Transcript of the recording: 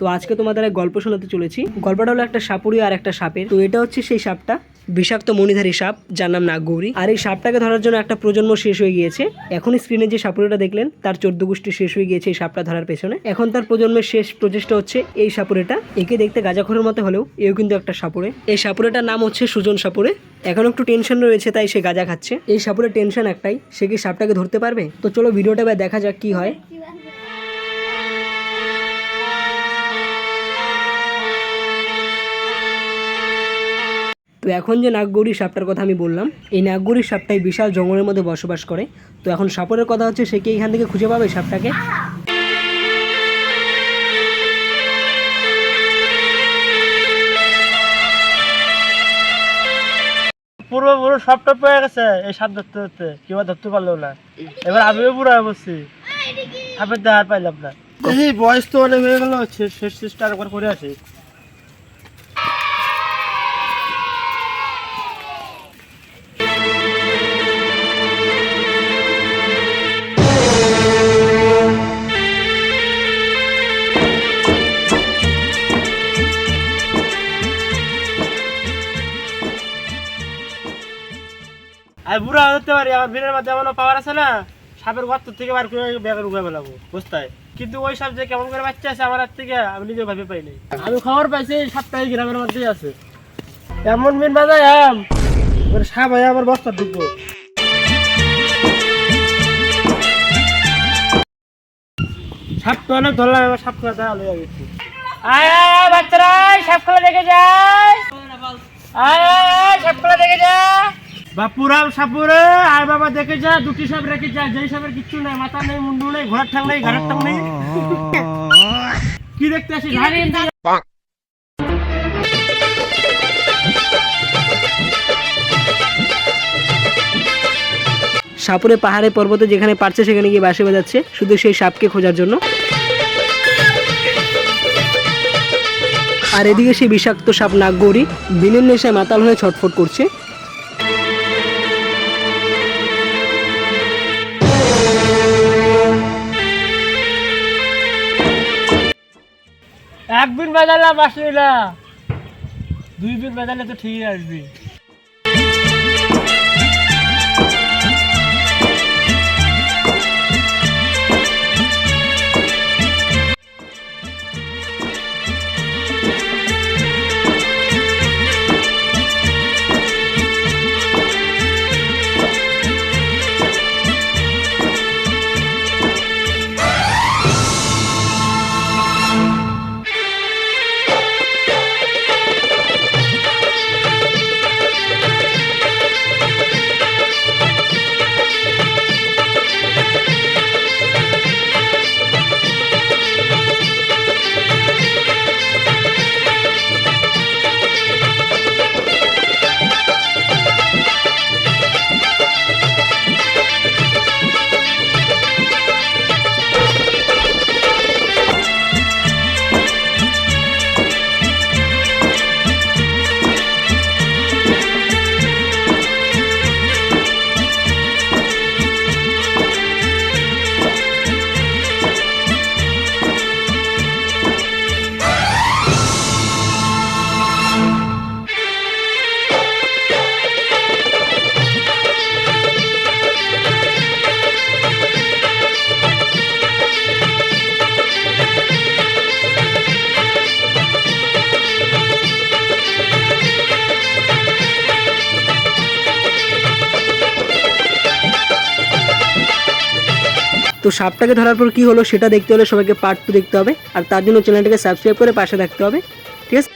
তো আজকে তোমাদের এক গল্প শোনাতে চলেছি। গল্পটা হলো একটা সাপুরি আর একটা সাপের। তো এটা হচ্ছে সেই সাপটা। বিষাক্ত মণিধারী সাপ, যার নাম নাগগৌরী আর এই সাপটাকে ধরার জন্য একটা প্রজন্ম শেষ হয়ে গিয়েছে। এখন স্ক্রিনে যে সাপুরিটা দেখলেন, তার চোদ্দ গোষ্ঠী শেষ হয়ে গিয়েছে এই সাপটা ধরার পেছনে। এখন তার প্রজন্মের শেষ প্রচেষ্টা হচ্ছে এই সাপুরেটা একে দেখতে গাঁজাখরের মতো হলেও এও কিন্তু একটা সাপুরে এই সাপুরেটার নাম হচ্ছে সুজন সাপুরে এখন একটু টেনশন রয়েছে, তাই সে গাঁজা খাচ্ছে। এই সাপুরের টেনশন একটাই, সে কি সাপটাকে ধরতে পারবে? তো চলো ভিডিওটা এবার দেখা যাক কি হয়। তো এখন যে নাগগৌরী সাপটার কথা আমি বললাম এই নাগগৌরী সাপটাই বিশাল জঙ্গলের মধ্যে বসবাস করে। তো এখন সাপরের কথা হচ্ছে সে কি এখান থেকে খুঁজে পাবে সাপটাকে? পুরো পুরো সবটা পেয়ে গেছে এই সাপ ধরতে ধরতে কেউ ধরতে পারল না। এবার আমিও পুরো বসছি। সাপের দেহার পাইলাম না। এই বয়স তো অনেক হয়ে গেল শেষ শেষ চেষ্টা একবার করে আসি। আমি বুড়া হতে পারি, আমার বিনের মধ্যে এমন পাওয়ার আছে না, সাপের গর্ত থেকে বার করে ব্যাগের উঠে ফেলাবো বুঝতে কিন্তু ওই সাপ যে কেমন করে বাচ্চা আছে আমার হাত থেকে, আমি নিজেও ভাবে পাইনি আমি খবর পাইছি সাপটা এই গ্রামের মধ্যেই আছে। এমন মিন বাজায় আম সাপ হয়ে আমার বস্তা ঢুকবো। সাপ তো অনেক ধরলাম, এবার সাপ খেলা গেছি। আয় আয় বাচ্চারা সাপ দেখে যায় আয় সাপ দেখে যা। বাপুরাম সাপুরে আয় বাবা দেখে যা দুটি সাপ রেখে যা যেই সাপের কিচ্ছু নাই মাথা নেই মুন্ডু নেই ঘোড়ার ঠাং নেই ঘাড়ের ঠাং নেই। কি দেখতে আসিস? সাপুরে পাহাড়ে পর্বতে যেখানে পারছে সেখানে গিয়ে বাসে বাজাচ্ছে শুধু সেই সাপকে খোঁজার জন্য। আর এদিকে সেই বিষাক্ত সাপ নাগগৌরী বিনের নেশায় মাতাল হয়ে ছটফট করছে। এক বাজালে আসলি না। দুই দিন বাজালে তো ঠিকই আসবি। তো সাপটাকে ধরার পর কি হলো সেটা দেখতে হলে সবাইকে পার্ট টু দেখতে হবে। আর তার জন্য চ্যানেলটাকে সাবস্ক্রাইব করে পাশে থাকতে হবে। ঠিক আছে?